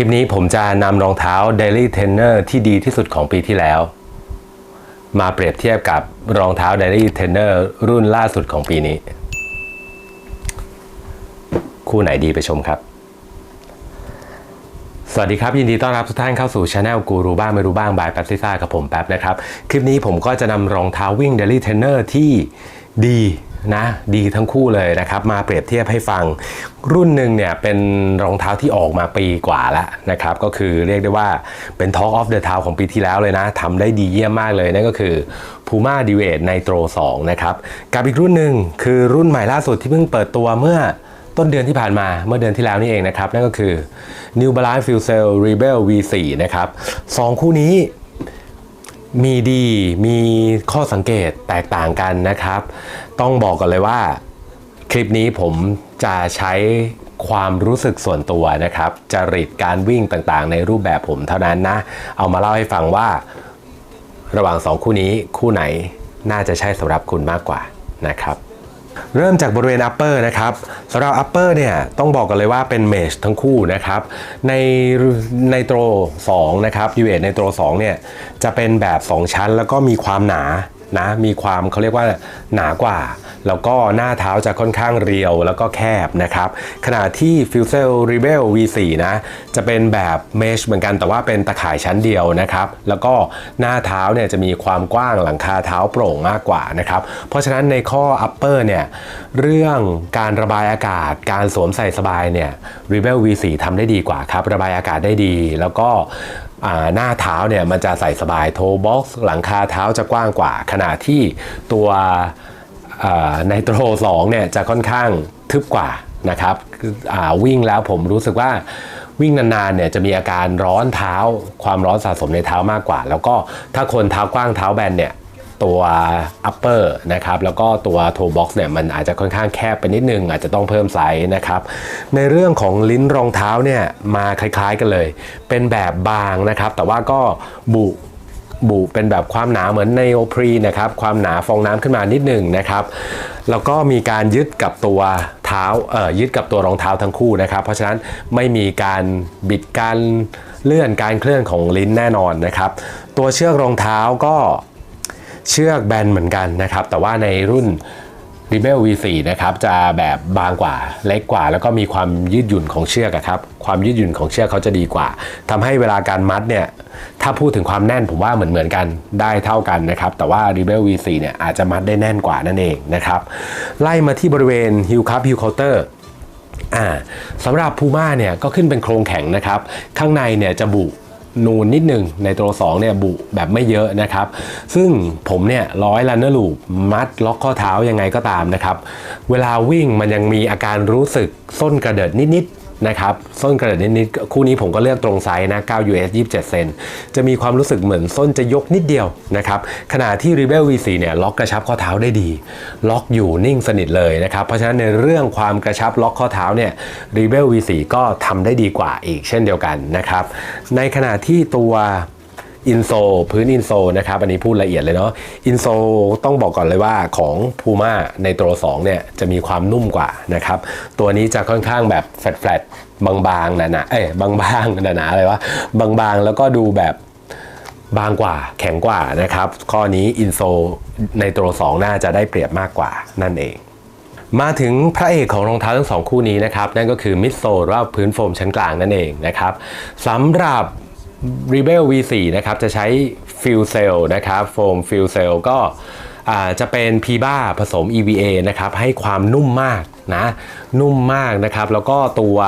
ลิปนี้ผมจะนำรองเท้า Daily Trainer ที่ดีที่สุดของปีที่แล้ว มาเปรียบเทียบกับรองเท้า Daily Trainer รุ่นล่าสุดของปีนี้ คู่ไหนดีไปชมครับ สวัสดีครับ ยินดีต้อนรับทุกท่านเข้าสู่ช anel กูรู้บ้างไม่รู้บ้างบายแป๊บซิซ่ากับผมแป๊บนะครับ คลิปนี้ผมก็จะนำรองเท้าวิ่ง Daily Trainer ที่ดี นะดีทั้งคู่เลยนะครับมาเปรียบเทียบให้ฟัง รุ่นหนึ่งเนี่ยเป็นรองเท้าที่ออกมาปีกว่าแล้วนะครับก็คือเรียกได้ว่าเป็น Talk of the Town ของปีที่แล้วเลยนะทำได้ดีเยี่ยมมากเลย นั่นก็คือ Puma d i v a t Nitro 2 นะครับกับอีกรุ่นหนึ่งคือรุ่นใหม่ล่าสุดที่เพิ่งเปิดตัวเมื่อต้นเดือนที่ผ่านมาเมื่อเดือนที่แล้วนี่เองนะครับ นั่นก็คือ New Balance Fuel Cell Rebel V4 นะครับสองคู่นี้ มีดีมีข้อสังเกตแตกต่างกันนะครับ ต้องบอกก่อนเลยว่า คลิปนี้ผมจะใช้ความรู้สึกส่วนตัวนะครับ จริตการวิ่งต่างๆ ในรูปแบบผมเท่านั้นนะ เอามาเล่าให้ฟังว่า ระหว่างสองคู่นี้คู่ไหนน่าจะใช่สำหรับคุณมากกว่านะครับ เริ่มจากบริเวณ upper นะครับสำหรับ upper เนี่ยต้องบอกกันเลยว่าเป็นเมชทั้งคู่นะครับในในโตร2นะครับยูเอในโตร2เนี่ยจะเป็นแบบ 2 ชั้นแล้วก็มีความหนา นะมีความเขาเรียกว่าหนากว่า แล้วก็หน้าเท้าจะค่อนข้างเรียวแล้วก็แคบนะครับ ขณะที่ f u s e l Rebel V4 นะจะเป็นแบบเมชเหมือนกันแต่ว่าเป็นตะข่ายชั้นเดียวนะครับ แล้วก็หน้าเท้าเนี่ยจะมีความกว้างหลังคาเท้าโปร่งมากกว่านะครับ เพราะฉะนั้นในข้อ upper เนี่ยเรื่องการระบายอากาศการสวมใส่สบายเนี่ย Rebel V4 ทำได้ดีกว่าครับ ระบายอากาศได้ดี แล้วก็ หน้าเท้าเนี่ยมันจะใส่สบายโทบ็อกซ์หลังคาเท้าจะกว้างกว่า ขณะที่ตัวในโตร2เนี่ยจะค่อนข้างทึบกว่านะครับวิ่งแล้วผมรู้สึกว่าวิ่งนานๆเนี่ยจะมีอาการร้อนเท้า ความร้อนสะสมในเท้ามากกว่า แล้วก็ถ้าคนเท้ากว้างเท้าแบนเนี่ย ตัว upper นะครับแล้วก็ตัว toe box เนี่ยมันอาจจะค่อนข้างแคบไปนิดนึง อาจจะต้องเพิ่มไซส์นะครับในเรื่องของลิ้นรองเท้าเนี่ยมาคล้ายๆกันเลย เป็นแบบบางนะครับแต่ว่าก็บุบุเป็นแบบความหนาเหมือนในโอพรีนะครับความหนาฟองน้ำขึ้นมานิดหนึ่งนะครับแล้วก็มีการยึดกับตัวเท้าเอ่อยึดกับตัวรองเท้าทั้งคู่นะครับ เพราะฉะนั้นไม่มีการบิดการเลื่อนการเคลื่อนของลิ้นแน่นอนนะครับ ตัวเชือกรองเท้าก็ เชือกแบนเหมือนกันนะครับ แต่ว่าในรุ่น r e b e l V4 นะครับจะแบบบางกว่าเล็กกว่า แล้วก็มีความยืดหยุ่นของเชือกอะครับความยืดหยุ่นของเชือกเขาจะดีกว่าทำให้เวลาการมัดเนี่ยถ้าพูดถึงความแน่นผมว่าเหมือนเหมือนกันได้เท่ากันนะครับแต่ว่า r e b e l V4 เนี่ยอาจจะมัดได้แน่นกว่านั่นเองนะครับไล่มาที่บริเวณ Heel Cup Heel Counter อ่าสำหรับ Puma เนี่ยก็ขึ้นเป็นโครงแข็งนะครับ ข้างในเนี่ยจะบุ นูนนิดหนึ่งในตัว2เนี่ยบุแบบไม่เยอะนะครับ ซึ่งผมเนี่ยร้อยลันเนอร์ลูปมัดล็อกข้อเท้ายังไงก็ตามนะครับ เวลาวิ่งมันยังมีอาการรู้สึกส้นกระเดิดนิด นะครับส้นกระเดิดนิดๆคู่นี้ผมก็เลือกตรงไซส์นะ9 US 27 เซนจะมีความรู้สึกเหมือนส้นจะยกนิดเดียวนะครับขณะที่ Rebel V4 เนี่ยล็อกกระชับข้อเท้าได้ดี ล็อกอยู่นิ่งสนิทเลยนะครับเพราะฉะนั้นในเรื่องความกระชับล็อกข้อเท้าเนี่ย Rebel V4 ก็ทำได้ดีกว่าอีกเช่นเดียวกันนะครับในขณะที่ตัว อินโซพื้นอินโซนะครับอันนี้พูดละเอียดเลยเนาะอินโซต้องบอกก่อนเลยว่าของ Puma ในตัว2เนี่ยจะมีความนุ่มกว่านะครับตัวนี้จะค่อนข้างแบบแฟลตๆบางๆหนาๆเอ้ยบางๆหนาๆอะไรวะบางๆ แล้วก็ดูแบบบางกว่าแข็งกว่านะครับ ข้อนี้อินโซในตัว2น่าจะได้เปรียบมากกว่านั่นเองมาถึงพระเอกของรองเท้าทั้งสองคู่นี้นะครับ นั่นก็คือมิดโซหรือว่าพื้นโฟมชั้นกลางนั่นเองนะครับสำหรับ Rebel V4 นะครับจะใช้ฟิลเซลนะครับโฟมฟิลเซลก็จะเป็น p ีบ้าผสม EVA นะครับให้ความนุ่มมากนะนุ่มมากนะครับ แล้วก็ตัว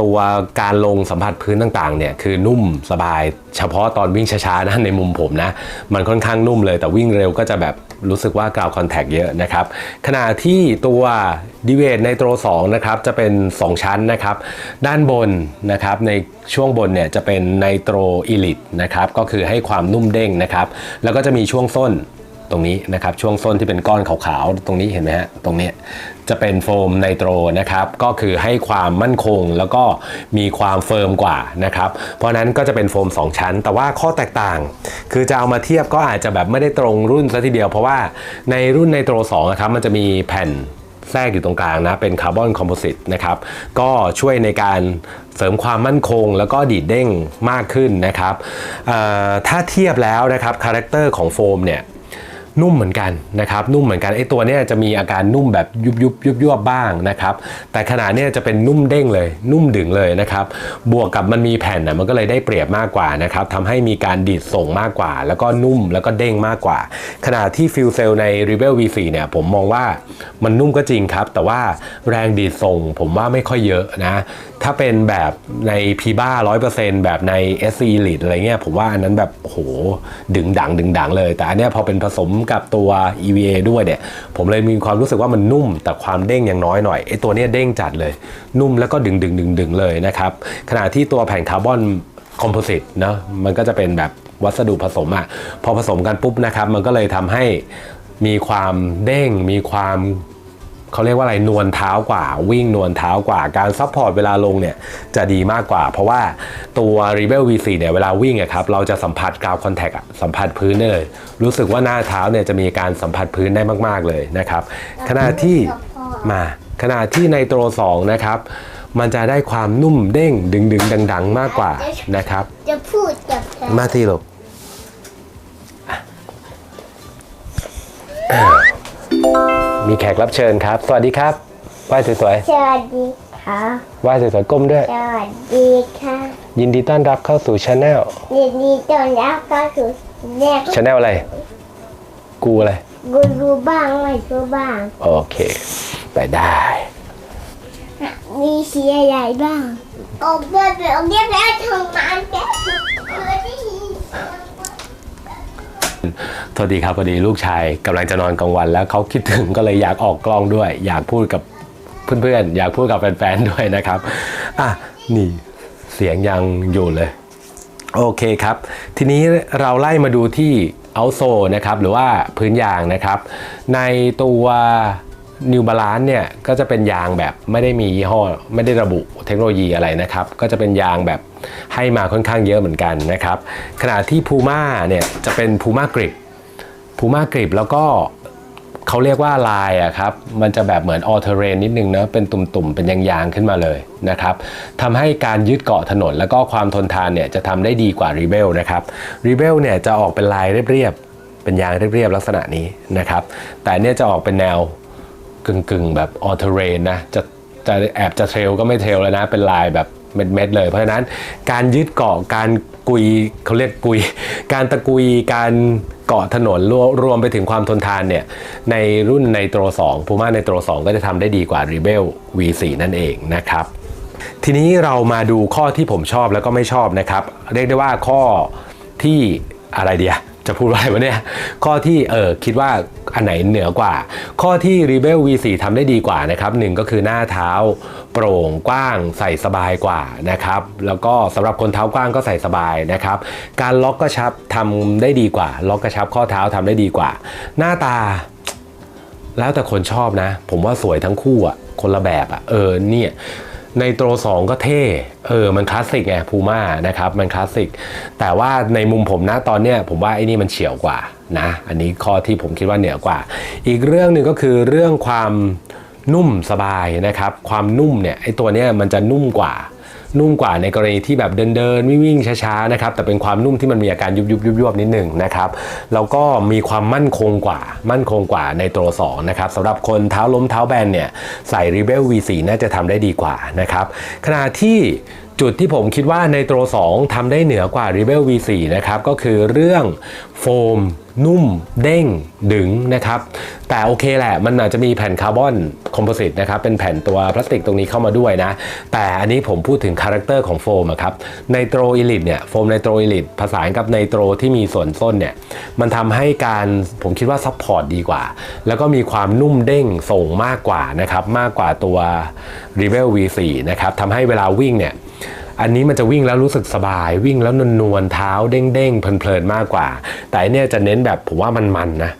ตัวการลงสัมผัสพื้นต่างๆเนี่ยคือนุ่มสบายเฉพาะตอนวิ่งช้าๆนะในมุมผมนะ มันค่อนข้างนุ่มเลยแต่วิ่งเร็วก็จะแบบ รู้สึกว่ากราวคอนแทคเยอะนะครับ ขณะที่ตัวดีเวทในโตร2นะครับจะเป็น 2 ชั้นนะครับ ด้านบนนะครับในช่วงบนเนี่ยจะเป็นไนโตรอิลิตนะครับก็คือให้ความนุ่มเด้งนะครับ แล้วก็จะมีช่วงส้น รงนี้นะครับช่วงส้นที่เป็นก้อนขาวๆตรงนี้เห็นไหมฮะตรงนี้จะเป็นโฟมไนโตรนะครับก็คือให้ความมั่นคงแล้วก็มีความเฟิร์มกว่านะครับเพราะนั้นก็จะเป็นโฟม 2 ชั้น แต่ว่าข้อแตกต่าง คือจะเอามาเทียบก็อาจจะแบบไม่ได้ตรงรุ่นซะทีเดียว เพราะว่าในรุ่นไนโตร2นะครับมันจะมีแผ่นแทรกอยู่ตรงกลางนะ เป็นคาร์บอนคอมโพสิตนะครับ ก็ช่วยในการเสริมความมั่นคงแล้วก็ดีดเด้งมากขึ้นนะครับ ถ้าเทียบแล้วนะครับคาแรคเตอร์ของโฟมเนี่ย นุ่มเหมือนกันนะครับนุ่มเหมือนกันไอ้ตัวเนี้ยจะมีอาการนุ่มแบบยุบยุบยุบยุบบ้างนะครับแต่ขนาดเนี้ยจะเป็นนุ่มเด้งเลย นุ่มดึงเลยนะครับบวกกับมันมีแผ่นนะมันก็เลยได้เปรียบมากกว่านะครับทำให้มีการดีดส่งมากกว่า แล้วก็นุ่มแล้วก็เด้งมากกว่า ขณะที่ฟิลเซลใน Rebel V4 เนี่ยผมมองว่ามันนุ่มก็จริงครับ แต่ว่าแรงดีดส่งผมว่าไม่ค่อยเยอะนะ ถ้าเป็นแบบใน p ีบ้า100%แบบใน SC Elite อะไรเงี้ยผมว่าอันนั้นแบบโหดึงดังดึงดังเลย แต่อันเนี้ยพอเป็นผสมกับตัว EVA ด้วยเนี่ย ผมเลยมีความรู้สึกว่ามันนุ่ม แต่ความเด้งยังน้อยหน่อยไอตัวเนี้ยเด้งจัดเลย นุ่มแล้วก็ดึงดึงดึงดึงเลยนะครับ ขณะที่ตัวแผ่นคาร์บอนคอมโพสิตเนาะมันก็จะเป็นแบบวัสดุผสมอะพอผสมกันปุ๊บนะครับ มันก็เลยทำให้มีความเด้งมีความ เขาเรียกว่าอะไรนวลเท้ากว่า วิ่งนวลเท้ากว่าการซัพพอร์ตเวลาลงเนี่ยจะดีมากกว่า เพราะว่าตัว Rebel V4 เนี่ยเวลาวิ่งอะครับเราจะสัมผัสกราวคอนแทคอะสัมผัสพื้นได้เลย รู้สึกว่าหน้าเท้าเนี่ยจะมีการสัมผัสพื้นได้มาก ๆเลยนะครับขณะที่มาขณะที่ในโตร2นะครับมันจะได้ความนุ่มเด้งดึงดึงดัง ๆ มากกว่านะครับ จะพูดกับใครมาทีลูก มีแขกรับเชิญครับ สวัสดีครับไหว้สวยสวัสดีค่ะ ๆไหว้สวยๆก้มด้วย สวัสดีค่ะยินดีต้อนรับเข้าสู่ช anel ยินดีต้อนรับเข้าสู่แม่ช anel อะไร กูอะไร กูรู้บ้างไม่รู้บ้าง โอเค ไปได้ มีสีอะไรบ้างโอ้เบื่อเบื่อเรียกแล้วทำงานแกเออที่ โทษดีครับพอดีลูกชายกำลังจะนอนกลางวัน แล้วเขาคิดถึงก็เลยอยากออกกล้องด้วย อยากพูดกับเพื่อนๆ อยากพูดกับแฟนๆ ด้วยนะครับ อะ นี่เสียงยังอยู่เลย โอเคครับ ทีนี้เราไล่มาดูที่เอาโซนะครับ หรือว่าพื้นยางนะครับ ในตัว New Balance เนี่ยก็จะเป็นยางแบบไม่ได้มียี่ห้อ ไม่ได้ระบุเทคโนโลยีอะไรนะครับ ก็จะเป็นยางแบบให้มาค่อนข้างเยอะเหมือนกันนะครับ ขณะที่ Puma เนี่ยจะเป็น Puma Grip Puma Grip แล้วก็เขาเรียกว่าลายอะครับ มันจะแบบเหมือนออเทเรนนิดนึงนะเป็นตุ่มๆ เป็นยางๆ ขึ้นมาเลยนะครับทำให้การยึดเกาะถนนแล้วก็ความทนทานเนี่ยจะทำได้ดีกว่า r e b e l นะครับ r e b e l เนี่ยจะออกเป็นลายเรียบๆ เป็นยางเรียบๆ ลักษณะนี้นะครับ แต่เนี่ยจะออกเป็นแนว กึ่งๆแบบออเทเรนนะจะจะแอบจะเทรลก็ไม่เทรลแล้วนะ เป็นลายแบบเม็ดๆเลย เพราะฉะนั้นการยึดเกาะการกุยเขาเรียกกุย การตะกุยการเกาะถนนรวรวมไปถึงความทนทานเนี่ย ในรุ่นในโตร2 Puma ในโตร2 ก็จะทำได้ดีกว่า Rebel V4 นั่นเองนะครับทีนี้เรามาดูข้อที่ผมชอบแล้วก็ไม่ชอบนะครับ เรียกได้ว่าข้อที่อะไรเดีย จะพูดว่าอะไรวะเนี่ย ข้อที่เออคิดว่าอันไหนเหนือกว่า ข้อที่ Rebel V4 ทำได้ดีกว่านะครับหนึ่งก็คือหน้าเท้าโปร่งกว้างใส่สบายกว่านะครับ แล้วก็สำหรับคนเท้ากว้างก็ใส่สบายนะครับ การล็อกกระชับทำได้ดีกว่า ล็อกกระชับข้อเท้าทำได้ดีกว่า หน้าตา แล้วแต่คนชอบนะ ผมว่าสวยทั้งคู่อะคนละแบบอะเออเนี่ย ในโตร2ก็เท่ เออ มันคลาสสิกไงพูม่านะครับ มันคลาสสิก แต่ว่าในมุมผมนะตอนเนี้ยผมว่าไอ้นี่มันเฉียวกว่านะ อันนี้ข้อที่ผมคิดว่าเหนือกว่า อีกเรื่องหนึ่งก็คือเรื่องความนุ่มสบายนะครับ ความนุ่มเนี่ยไอ้ตัวเนี้ยมันจะนุ่มกว่า นุ่มกว่าในกรณีที่แบบเดินเดินวิ่งวิ่งช้าๆนะครับแต่เป็นความนุ่มที่มันมีอาการยุบยุบยุบยุบนิดหนึ่งนะครับแล้วก็มีความมั่นคงกว่ามั่นคงกว่าในตัวสองนะครับสำหรับคนเท้าล้มเท้าแบนเนี่ยใส่ Rebel V4 น่าจะทำได้ดีกว่านะครับขณะที่ จุดที่ผมคิดว่าในโตัว2ทำได้เหนือกว่า Rebel V4 นะครับ ก็คือเรื่องโฟม นุ่ม เด้ง ดึงนะครับ แต่โอเคแหละ มันอาจจะมีแผ่นคาร์บอนคอมโพสิตนะครับ เป็นแผ่นตัวพลาสติกตรงนี้เข้ามาด้วยนะ แต่อันนี้ผมพูดถึงคาแรคเตอร์ของโฟมครับไนโตรอิลิตเนี่ย โฟมไนโตรอิลิตผสานกับไนโตรที่มีส่วนส้นเนี่ย มันทำให้การผมคิดว่าซัพพอร์ตดีกว่า แล้วก็มีความนุ่มเด้งส่งมากกว่านะครับ มากกว่าตัว Rebel V4 นะครับทำให้เวลาวิ่งเนี่ย อันนี้มันจะวิ่งแล้วรู้สึกสบาย วิ่งแล้วนวลๆเท้าเด้งๆเพลินๆมากกว่า แต่อันเนี่ยจะเน้นแบบผมว่ามันมันนะ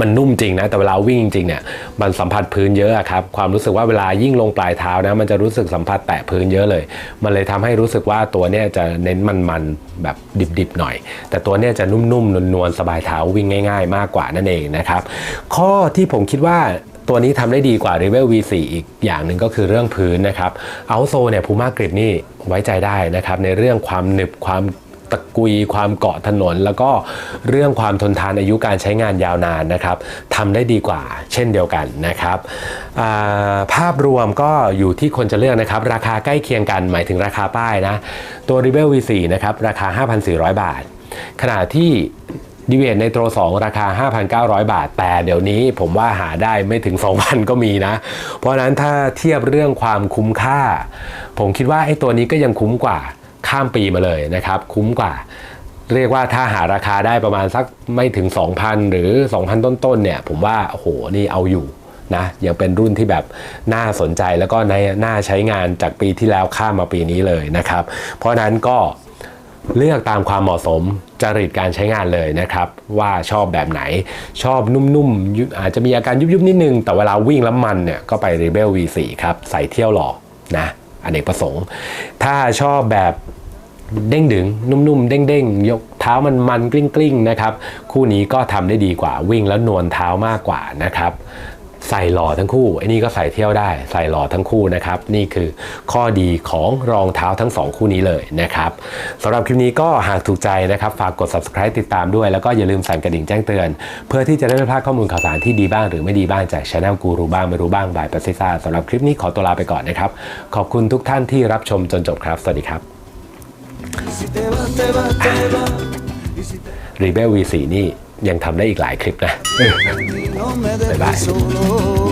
มันนุ่มจริงนะ แต่เวลาวิ่งจริงเนี่ยมันสัมผัสพื้นเยอะครับความรู้สึกว่าเวลายิ่งลงปลายเท้านะ มันจะรู้สึกสัมผัสแตะพื้นเยอะเลย มันเลยทำให้รู้สึกว่าตัวเนี่ยจะเน้นมันๆแบบดิบๆหน่อย แต่ตัวเนี่ยจะนุ่มๆนวลๆสบายเท้าวิ่งง่าย ๆ มากกว่านั่นเองนะครับ ข้อที่ผมคิดว่า ตัวนี้ทำได้ดีกว่า r e v e l V4 อีกอย่างหนึ่งก็คือเรื่องพื้นนะครับเอาโซเนี่ยพูม่ากริปนี่ไว้ใจได้นะครับในเรื่องความหนึบความตะกุยความเกาะถนน แล้วก็เรื่องความทนทานอายุการใช้งานยาวนานนะครับทำได้ดีกว่าเช่นเดียวกันนะครับาภาพรวมก็อยู่ที่คนจะเลือกนะครับ ราคาใกล้เคียงกันหมายถึงราคาป้ายนะ ตัว r e v e l V4 นะครับราคา 5,400 บาท ขณะที่ ดีเว t ในโตร2ราคา 5,900 บาท แต่เดี๋ยวนี้ผมว่าหาได้ไม่ถึง 2,000 ก็มีนะ เพราะนั้นถ้าเทียบเรื่องความคุ้มค่า ผมคิดว่าไอ้ตัวนี้ก็ยังคุ้มกว่าข้ามปีมาเลยนะครับ คุ้มกว่า เรียกว่าถ้าหาราคาได้ประมาณสักไม่ถึง 2,000 หรือ 2,000 ต้นๆเนี่ย ผมว่าโอ้โหนี่เอาอยู่นะยังเป็นรุ่นที่แบบน่าสนใจแล้วก็ในน่าใช้งานจากปีที่แล้วข้ามมาปีนี้เลยนะครับ เพราะนั้นก็ เลือกตามความเหมาะสมจริตการใช้งานเลยนะครับ ว่าชอบแบบไหนชอบนุ่มๆ อาจจะมีอาการยุบๆ นิดนึง แต่เวลาวิ่งแล้วมันเนี่ยก็ไป Rebel V4 ครับ ใส่เที่ยวหล่อนะอเนกประสงค์ ถ้าชอบแบบเด้งดึงนุ่มๆ เด้งๆ ยกเท้ามันมันกลิ้งๆ นะครับ คู่นี้ก็ทำได้ดีกว่าวิ่งแล้วนวลเท้ามากกว่านะครับ ใส่หล่อทั้งคู่ไอ้นี่ก็ใส่เที่ยวได้ ใส่หล่อทั้งคู่นะครับ นี่คือข้อดีของรองเท้าทั้งสองคู่นี้เลยนะครับสำหรับคลิปนี้ก็หากถูกใจนะครับ ฝากกด subscribe ติดตามด้วย แล้วก็อย่าลืมสั่นกระดิ่งแจ้งเตือน เพื่อที่จะได้ไม่พลาดข้อมูลข่าวสารที่ดีบ้างหรือไม่ดีบ้างจากช anel กูรูบ้างไม่รู้บ้างบายปัสซิซ่าสำหรับคลิปนี้ขอตัวลาไปก่อนนะครับ ขอบคุณทุกท่านที่รับชมจนจบครับ สวัสดีครับ Si te va, te va, te va. Y si te Rebel V4 นี่ ยังทำได้อีกหลายคลิปนะ no me Bye, bye. dejes solo.